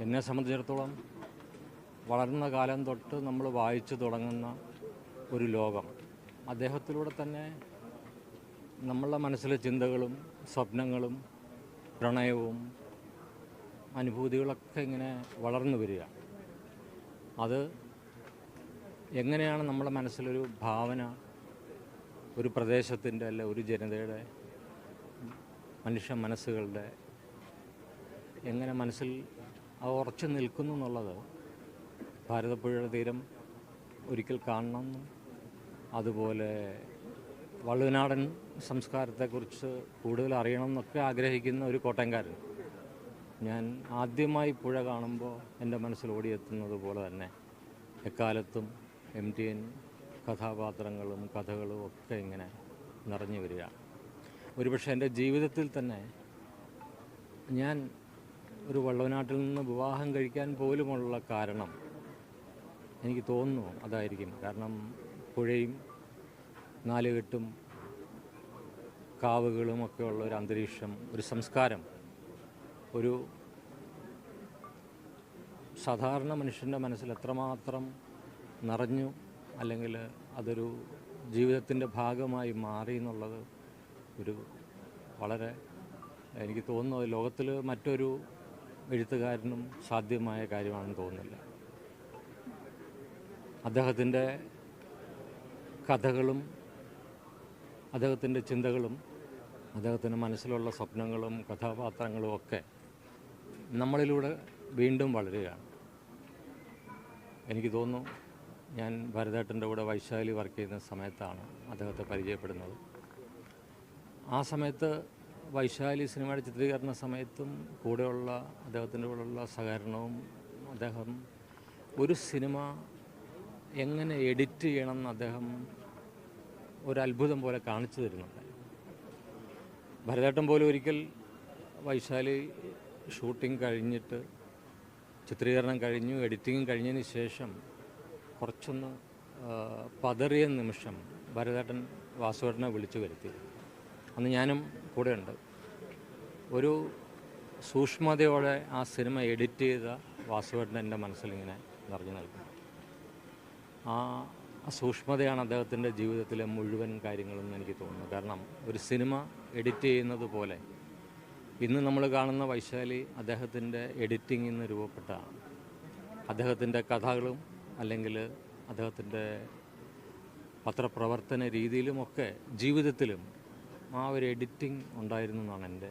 എന്നെ സംബന്ധിച്ചിടത്തോളം വളർന്ന കാലം തൊട്ട് നമ്മൾ വായിച്ചു തുടങ്ങുന്ന ഒരു ലോകം. അദ്ദേഹത്തിലൂടെ തന്നെ നമ്മളുടെ മനസ്സിലെ ചിന്തകളും സ്വപ്നങ്ങളും പ്രണയവും അനുഭൂതികളൊക്കെ ഇങ്ങനെ വളർന്നു വരിക. അത് എങ്ങനെയാണ് നമ്മുടെ മനസ്സിലൊരു ഭാവന ഒരു പ്രദേശത്തിന്റെ അല്ല ഒരു ജനതയുടെ മനുഷ്യ മനസ്സുകളുടെ എങ്ങനെ മനസ്സിൽ അത് ഉറച്ചു നിൽക്കുന്നു എന്നുള്ളത് ഭാരതപ്പുഴയുടെ തീരം ഒരിക്കൽ കാണണമെന്നും അതുപോലെ വള്ളുവനാടൻ സംസ്കാരത്തെക്കുറിച്ച് കൂടുതൽ അറിയണം എന്നൊക്കെ ആഗ്രഹിക്കുന്ന ഒരു കോട്ടയംകാരൻ. ഞാൻ ആദ്യമായി പുഴ കാണുമ്പോൾ എന്റെ മനസ്സിൽ ഓടിയെത്തുന്നത് പോലെ തന്നെ എക്കാലത്തും എം ടി എൻ കഥാപാത്രങ്ങളും കഥകളും ഒക്കെ ഇങ്ങനെ നിറഞ്ഞു വരികയാണ് ഒരുപക്ഷെ എന്റെ ജീവിതത്തിൽ തന്നെ ഞാൻ ഒരു വള്ളവനാട്ടിൽ നിന്ന് വിവാഹം കഴിക്കാൻ പോലുമുള്ള കാരണം എനിക്ക് തോന്നുന്നു അതായിരിക്കും. കാരണം പുഴയും നാലുകെട്ടും കാവുകളും ഒക്കെ ഉള്ള ഒരു അന്തരീക്ഷം ഒരു സംസ്കാരം ഒരു സാധാരണ മനുഷ്യന്റെ മനസ്സിൽ എത്രമാത്രം നിറഞ്ഞു അല്ലെങ്കിൽ അതൊരു ജീവിതത്തിന്റെ ഭാഗമായി മാറി എന്നുള്ളത് ഒരു വളരെ എനിക്ക് തോന്നുന്നു. ലോകത്തിൽ മറ്റൊരു എഴുത്തുകാരനും സാധ്യമായ കാര്യമാണെന്ന് തോന്നുന്നില്ല. അദ്ദേഹത്തിന്റെ കഥകളും അദ്ദേഹത്തിന്റെ ചിന്തകളും അദ്ദേഹത്തിന്റെ മനസ്സിലുള്ള സ്വപ്നങ്ങളും കഥാപാത്രങ്ങളും ഒക്കെ നമ്മളിലൂടെ വീണ്ടും വളരുകയാണ്. എനിക്ക് തോന്നുന്നു ഞാൻ ഭരതേട്ടന്റെ കൂടെ വൈശാലി വർക്ക് ചെയ്യുന്ന സമയത്താണ് അദ്ദേഹത്തെ പരിചയപ്പെടുന്നത്. ആ സമയത്ത് വൈശാലി സിനിമയുടെ ചിത്രീകരണ സമയത്തും കൂടെയുള്ള അദ്ദേഹത്തിന്റെ കൂടെയുള്ള സഹകരണവും അദ്ദേഹം ഒരു സിനിമ എങ്ങനെ എഡിറ്റ് ചെയ്യണമെന്ന് അദ്ദേഹം ഒരു അത്ഭുതം പോലെ കാണിച്ചു തരുന്നുണ്ട്. ഭരതേട്ടൻ പോലും ഒരിക്കൽ വൈശാലി ഷൂട്ടിംഗ് കഴിഞ്ഞിട്ട് ചിത്രീകരണം കഴിഞ്ഞു എഡിറ്റിംഗ് കഴിഞ്ഞതിന് ശേഷം കുറച്ചൊന്ന് പതറിയ നിമിഷം ഭരതേട്ടൻ വാസുവേട്ടനെ വിളിച്ചു വരുത്തി. അന്ന് ഞാനും കൂടെയുണ്ട്. ഒരു സൂക്ഷ്മതയോടെ ആ സിനിമ എഡിറ്റ് ചെയ്ത വാസുവേട്ടൻ എന്റെ മനസ്സിലിങ്ങനെ നിറഞ്ഞു നിൽക്കുന്നു. ആ സൂക്ഷ്മതയാണ് അദ്ദേഹത്തിന്റെ ജീവിതത്തിലെ മുഴുവൻ കാര്യങ്ങളെന്ന് എനിക്ക് തോന്നുന്നു കാരണം ഒരു സിനിമ എഡിറ്റ് ചെയ്യുന്നത് പോലെ ഇന്ന് നമ്മൾ കാണുന്ന വൈശാലി അദ്ദേഹത്തിന്റെ എഡിറ്റിംഗിൽ നിന്ന് രൂപപ്പെട്ടതാണ്. അദ്ദേഹത്തിന്റെ കഥകളും അല്ലെങ്കിൽ അദ്ദേഹത്തിന്റെ പത്രപ്രവർത്തന രീതിയിലുമൊക്കെ ജീവിതത്തിലും ആ ഒരു എഡിറ്റിംഗ് ഉണ്ടായിരുന്നു എന്നാണ് എന്റെ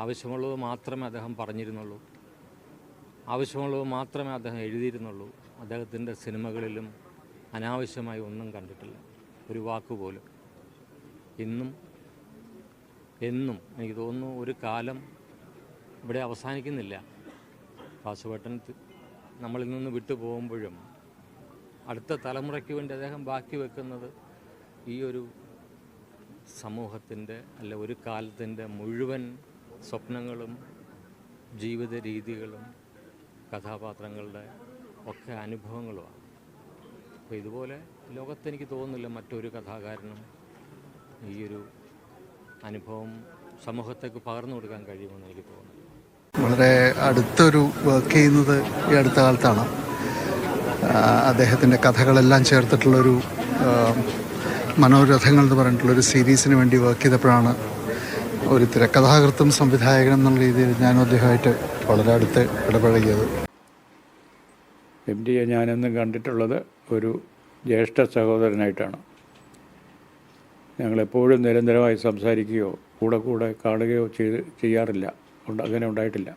ആവശ്യമുള്ളത് മാത്രമേ അദ്ദേഹം പറഞ്ഞിരുന്നുള്ളൂ. ആവശ്യമുള്ളത് മാത്രമേ അദ്ദേഹം എഴുതിയിരുന്നുള്ളൂ. അദ്ദേഹത്തിന്റെ സിനിമകളിലും അനാവശ്യമായി ഒന്നും കണ്ടിട്ടില്ല. ഒരു വാക്കുപോലും ഇന്നും എന്നും എനിക്ക് തോന്നുന്നു ഒരു കാലം ഇവിടെ അവസാനിക്കുന്നില്ല. വാസുവേട്ടൻ തി- നമ്മളിൽ നിന്ന് വിട്ടു പോകുമ്പോഴും അടുത്ത തലമുറയ്ക്ക് വേണ്ടി അദ്ദേഹം ബാക്കി വെക്കുന്നത് ഈ ഒരു സമൂഹത്തിന്റെ അല്ല ഒരു കാലത്തിന്റെ മുഴുവൻ സ്വപ്നങ്ങളും ജീവിത രീതികളും കഥാപാത്രങ്ങളുടെ ഒക്കെ അനുഭവങ്ങളുമാണ്. അപ്പോൾ ഇതുപോലെ ലോകത്തെനിക്ക് തോന്നുന്നില്ല മറ്റൊരു കഥാകാരനും ഈയൊരു അനുഭവം സമൂഹത്തേക്ക് പകർന്നു കൊടുക്കാൻ കഴിയുമെന്ന് എനിക്ക് തോന്നുന്നു വളരെ അടുത്തൊരു വർക്ക് ചെയ്യുന്നത് ഈ അടുത്ത കാലത്താണ്. അദ്ദേഹത്തിന്റെ കഥകളെല്ലാം ചേർത്തിട്ടുള്ളൊരു മനോരഥങ്ങൾ എന്ന് പറഞ്ഞിട്ടുള്ളൊരു സീരീസിന് വേണ്ടി വർക്ക് ചെയ്തപ്പോഴാണ് ഒരു തിരക്കഥാകൃത്തും സംവിധായകനും എന്നുള്ള രീതിയിൽ ഞാൻ അദ്ദേഹമായിട്ട് വളരെ അടുത്ത് ഇടപഴകിയത്. എം ഡിയെ ഞാനെന്നും കണ്ടിട്ടുള്ളത് ഒരു ജ്യേഷ്ഠ സഹോദരനായിട്ടാണ്. ഞങ്ങളെപ്പോഴും നിരന്തരമായി സംസാരിക്കുകയോ കൂടെ കൂടെ കാണുകയോ ചെയ്ത് ചെയ്യാറില്ല. അങ്ങനെ ഉണ്ടായിട്ടില്ല.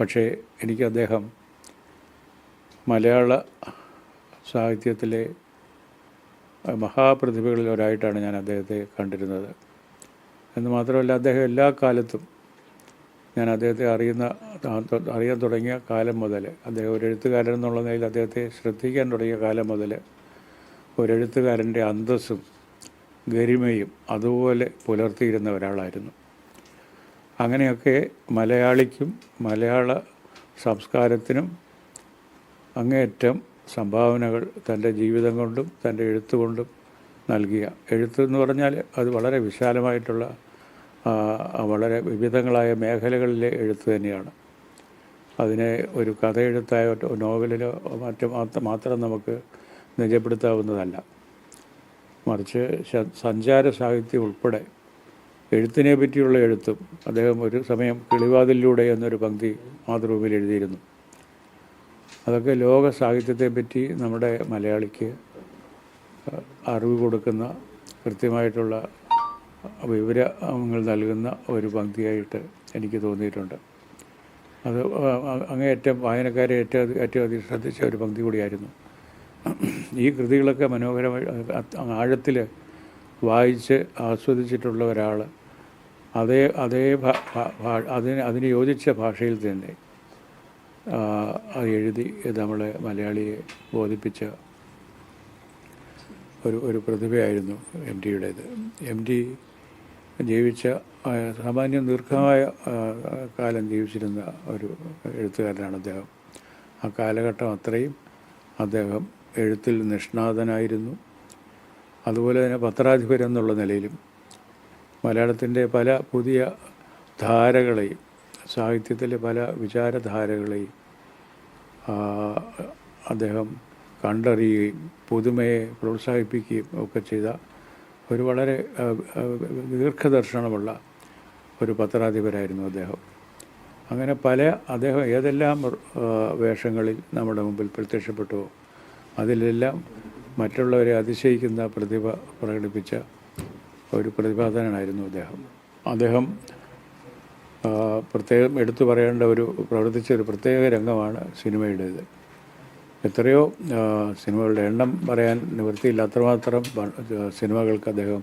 പക്ഷേ എനിക്ക് അദ്ദേഹം മലയാള സാഹിത്യത്തിലെ മഹാപ്രതിഭകളിൽ ഒരായിട്ടാണ് ഞാൻ അദ്ദേഹത്തെ കണ്ടിരുന്നത്. എന്ന് മാത്രമല്ല അദ്ദേഹം എല്ലാ കാലത്തും ഞാൻ അദ്ദേഹത്തെ അറിയുന്ന അറിയാൻ തുടങ്ങിയ കാലം മുതൽ അദ്ദേഹം ഒരു എഴുത്തുകാരൻ എന്നുള്ള നിലയിൽ അദ്ദേഹത്തെ ശ്രദ്ധിക്കാൻ തുടങ്ങിയ കാലം മുതൽ ഒരു എഴുത്തുകാരന്റെ അന്തസ്സും ഗരിമയും അതുപോലെ പുലർത്തിയിരുന്ന ഒരാളായിരുന്നു. അങ്ങനെയൊക്കെ മലയാളിക്കും മലയാള സംസ്കാരത്തിനും അങ്ങേയറ്റം സംഭാവനകൾ തന്റെ ജീവിതം കൊണ്ടും തന്റെ എഴുത്തുകൊണ്ടും നൽകിയ. എഴുത്ത് എന്ന് പറഞ്ഞാൽ അത് വളരെ വിശാലമായിട്ടുള്ള വളരെ വിവിധങ്ങളായ മേഖലകളിലെ എഴുത്ത് തന്നെയാണ്. അതിനെ ഒരു കഥയെഴുത്തായോ നോവലിലോ മറ്റു മാത്ര- നമുക്ക് നിജപ്പെടുത്താവുന്നതല്ല. മറിച്ച് സഞ്ചാര സാഹിത്യം ഉൾപ്പെടെ എഴുത്തിനെ പറ്റിയുള്ള എഴുത്തും അദ്ദേഹം ഒരു സമയം കിളിവാതിലൂടെ എന്നൊരു പങ്ക്തി മാതൃഭൂമിയിൽ എഴുതിയിരുന്നു. അതൊക്കെ ലോക സാഹിത്യത്തെ പറ്റി നമ്മുടെ മലയാളിക്ക് അറിവ് കൊടുക്കുന്ന കൃത്യമായിട്ടുള്ള വിവരങ്ങൾ നൽകുന്ന ഒരു പങ്ക്തിയായിട്ട് എനിക്ക് തോന്നിയിട്ടുണ്ട്. അത് അങ്ങേയറ്റം വായനക്കാരെ ഏറ്റവും ഏറ്റവും അധികം ശ്രദ്ധിച്ച ഒരു പങ്ക്തി കൂടിയായിരുന്നു. ഈ കൃതികളൊക്കെ മനോഹരമായി ആഴത്തിൽ വായിച്ച് ആസ്വദിച്ചിട്ടുള്ള ഒരാൾ അതേ അതേ അതിന് അതിന് യോജിച്ച ഭാഷയിൽ തന്നെ അത് എഴുതി നമ്മളെ മലയാളിയെ ബോധിപ്പിച്ച ഒരു ഒരു പ്രതിഭയായിരുന്നു എം ടിയുടേത് എം ടി ജീവിച്ച സാമാന്യം ദീർഘമായ കാലം ജീവിച്ചിരുന്ന ഒരു എഴുത്തുകാരനാണ് അദ്ദേഹം. ആ കാലഘട്ടം അത്രയും അദ്ദേഹം എഴുത്തിൽ നിഷ്ണാതനായിരുന്നു. അതുപോലെ തന്നെ പത്രാധിപർ എന്നുള്ള നിലയിലും മലയാളത്തിന്റെ പല പുതിയ ധാരകളെയും സാഹിത്യത്തിലെ പല വിചാരധാരകളെയും അദ്ദേഹം കണ്ടറിയുകയും പുതുമയെ പ്രോത്സാഹിപ്പിക്കുകയും ഒക്കെ ചെയ്ത ഒരു വളരെ ദീർഘദർശനമുള്ള ഒരു പത്രാധിപരായിരുന്നു അദ്ദേഹം. അങ്ങനെ പല അദ്ദേഹം ഏതെല്ലാം വേഷങ്ങളിൽ നമ്മുടെ മുമ്പിൽ പ്രത്യക്ഷപ്പെട്ടുവോ അതിലെല്ലാം മറ്റുള്ളവരെ അതിശയിക്കുന്ന പ്രതിഭ പ്രകടിപ്പിച്ച ഒരു പ്രതിഭാധനായിരുന്നു അദ്ദേഹം. അദ്ദേഹം പ്രത്യേകം എടുത്തു പറയേണ്ട ഒരു പ്രവർത്തിച്ച ഒരു പ്രത്യേക രംഗമാണ് സിനിമയുടേത്. എത്രയോ സിനിമകളുടെ എണ്ണം പറയാൻ നിവൃത്തിയില്ല അത്രമാത്രം സിനിമകൾക്ക് അദ്ദേഹം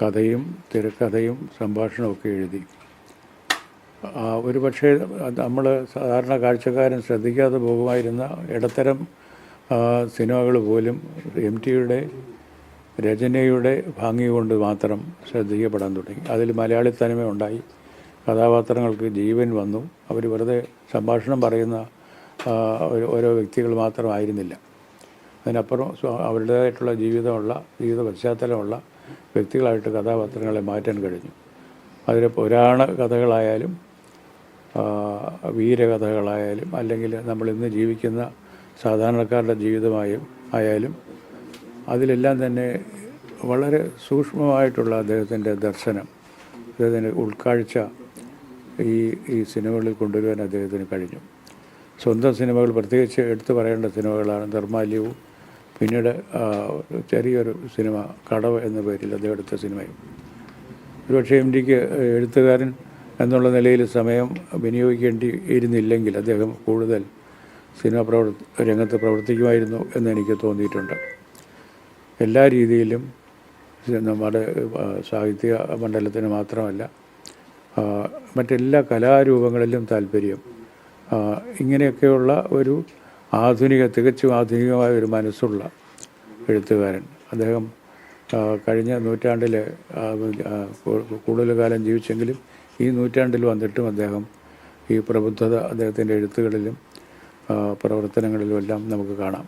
കഥയും തിരക്കഥയും സംഭാഷണവും ഒക്കെ എഴുതി. ഒരു പക്ഷേ നമ്മൾ സാധാരണ കാഴ്ചക്കാരൻ ശ്രദ്ധിക്കാതെ പോകുമായിരുന്ന ഇടത്തരം സിനിമകൾ പോലും എം ടിയുടെ രചനയുടെ ഭംഗി കൊണ്ട് മാത്രം ശ്രദ്ധിക്കപ്പെടാൻ തുടങ്ങി. അതിൽ മലയാളി തനിമ ഉണ്ടായി. കഥാപാത്രങ്ങൾക്ക് ജീവൻ വന്നു. അവർ വെറുതെ സംഭാഷണം പറയുന്ന ഓരോ വ്യക്തികൾ മാത്രമായിരുന്നില്ല. അതിനപ്പുറം അവരുടേതായിട്ടുള്ള ജീവിതമുള്ള ജീവിത പശ്ചാത്തലമുള്ള വ്യക്തികളായിട്ട് കഥാപാത്രങ്ങളെ മാറ്റാൻ കഴിഞ്ഞു. അതിൽ പുരാണ കഥകളായാലും വീരകഥകളായാലും അല്ലെങ്കിൽ നമ്മൾ ഇന്ന് ജീവിക്കുന്ന സാധാരണക്കാരുടെ ജീവിതമായും ആയാലും അതിലെല്ലാം തന്നെ വളരെ സൂക്ഷ്മമായിട്ടുള്ള അദ്ദേഹത്തിന്റെ ദർശനം അദ്ദേഹത്തിന്റെ ഉൾക്കാഴ്ച ഈ ഈ സിനിമകളിൽ കൊണ്ടുവരുവാൻ അദ്ദേഹത്തിന് കഴിഞ്ഞു. സ്വന്തം സിനിമകൾ പ്രത്യേകിച്ച് എടുത്തു പറയേണ്ട സിനിമകളാണ് നിർമാല്യവും പിന്നീട് ചെറിയൊരു സിനിമ കടവ് എന്ന പേരിൽ അദ്ദേഹം എടുത്ത സിനിമയും. ഒരുപക്ഷെ എം ഡിക്ക് എഴുത്തുകാരൻ എന്നുള്ള നിലയിൽ സമയം വിനിയോഗിക്കേണ്ടി ഇരുന്നില്ലെങ്കിൽ അദ്ദേഹം കൂടുതൽ സിനിമ പ്രവർത്തി രംഗത്ത് പ്രവർത്തിക്കുമായിരുന്നു എന്ന് എനിക്ക് തോന്നിയിട്ടുണ്ട്. എല്ലാ രീതിയിലും നമ്മുടെ സാഹിത്യ മണ്ഡലത്തിന് മാത്രമല്ല മറ്റെല്ലാ കലാരൂപങ്ങളിലും താല്പര്യം ഇങ്ങനെയൊക്കെയുള്ള ഒരു ആധുനിക തികച്ചും ആധുനികമായ ഒരു മനസ്സുള്ള എഴുത്തുകാരൻ. അദ്ദേഹം കഴിഞ്ഞ നൂറ്റാണ്ടിൽ കൂടുതൽ കാലം ജീവിച്ചെങ്കിലും ഈ നൂറ്റാണ്ടിൽ വന്നിട്ടും അദ്ദേഹം ഈ പ്രബുദ്ധത അദ്ദേഹത്തിന്റെ എഴുത്തുകളിലും പ്രവർത്തനങ്ങളിലും എല്ലാം നമുക്ക് കാണാം.